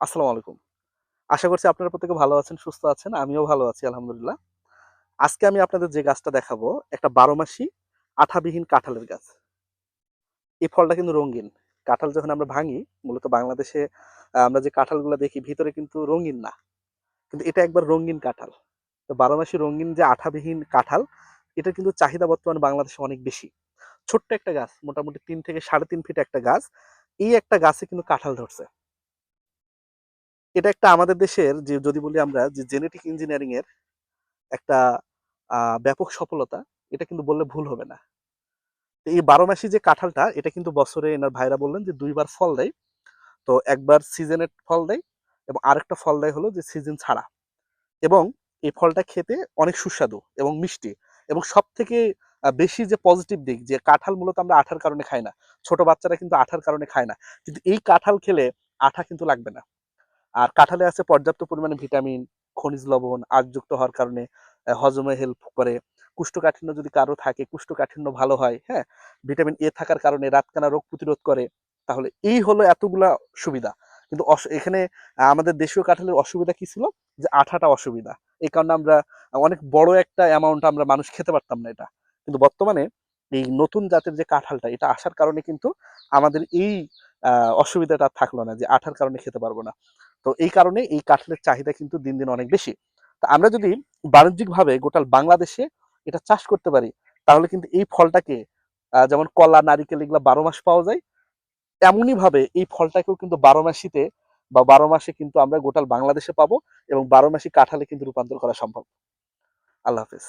আসসালামু আলাইকুম। আশা করছি আপনারা প্রত্যেকে ভালো আছেন, সুস্থ আছেন, আমিও ভালো আছি, আলহামদুলিল্লাহ। আজকে আমি আপনাদের যে গাছটা দেখাবো, একটা বারো মাসি আঠাবিহীন কাঁঠালের গাছ। এই ফলটা কিন্তু রঙিন। কাঁঠাল যখন আমরা ভাঙি, মূলত বাংলাদেশে আমরা যে কাঁঠালগুলো দেখি, ভিতরে কিন্তু রঙিন না। কিন্তু এটা একবার রঙিন কাঁঠাল। তো বারো মাসি রঙিন যে আঠাবিহীন কাঁঠাল এটা কিন্তু চাহিদা বর্তমানে বাংলাদেশে অনেক বেশি। ছোট্ট একটা গাছ, মোটামুটি তিন থেকে সাড়ে তিন ফিট একটা গাছ, এই একটা গাছে কিন্তু কাঁঠাল ধরছে। এটা একটা আমাদের দেশের যে, যদি বলি আমরা যে জেনেটিক ইঞ্জিনিয়ারিং এর একটা ব্যাপক সফলতা, এটা কিন্তু বললে ভুল হবে না। এই বারো মাসি যে কাঁঠালটা, এটা কিন্তু বছরে এনার ভাইরা বললেন যে, দুইবার ফল দেয়। তো একবার সিজনের ফল দেয় এবং আরেকটা ফল দেয় হলো যে সিজন ছাড়া। এবং এই ফলটা খেতে অনেক সুস্বাদু এবং মিষ্টি এবং সব থেকে বেশি যে পজিটিভ দিক, যে কাঁঠাল মূলত আমরা আঠার কারণে খাই না, ছোট বাচ্চারা কিন্তু আঠার কারণে খায় না। কিন্তু এই কাঁঠাল খেলে আঠা কিন্তু লাগবে না। আর কাঁঠালে আছে পর্যাপ্ত পরিমাণে ভিটামিন, খনিজ লবণ আজযুক্ত হওয়ার কারণে হজমে হেল্প করে। কুষ্ঠকাঠিন্য যদি কারও থাকে, কুষ্ঠকাঠিন্য ভালো হয় হ্যাঁ ভিটামিন এ থাকার কারণে রাতকানা রোগ প্রতিরোধ করে, তাহলে এই হলো এতগুলা সুবিধা। কিন্তু এখানে আমাদের দেশীয় কাঁঠালের অসুবিধা কি ছিল? যে আঠাটা অসুবিধা। এই কারণে আমরা, অনেক বড় একটা অ্যামাউন্ট আমরা মানুষ খেতে পারতাম না এটা। কিন্তু বর্তমানে এই নতুন জাতের যে কাঁঠালটা, এটা আসার কারণে কিন্তু আমাদের এই অসুবিধাটা থাকল না যে আঠার কারণে খেতে পারব না। তো এই কারণে এই কাঁঠালের চাহিদা কিন্তু দিন দিন অনেক বেশি। তা আমরা যদি বাণিজ্যিকভাবে গোটাল বাংলাদেশে এটা চাষ করতে পারি, তাহলে কিন্তু এই ফলটাকে যেমন কলা, নারিকেল এগুলো বারো মাস পাওয়া যায় তেমনই ভাবে এই ফলটাকেও কিন্তু বারো মাসিতে বা বারো মাসে কিন্তু আমরা গোটাল বাংলাদেশে পাবো এবং বারো মাসি কাঁঠালে কিন্তু রূপান্তর করা সম্ভব। আল্লাহ হাফেজ।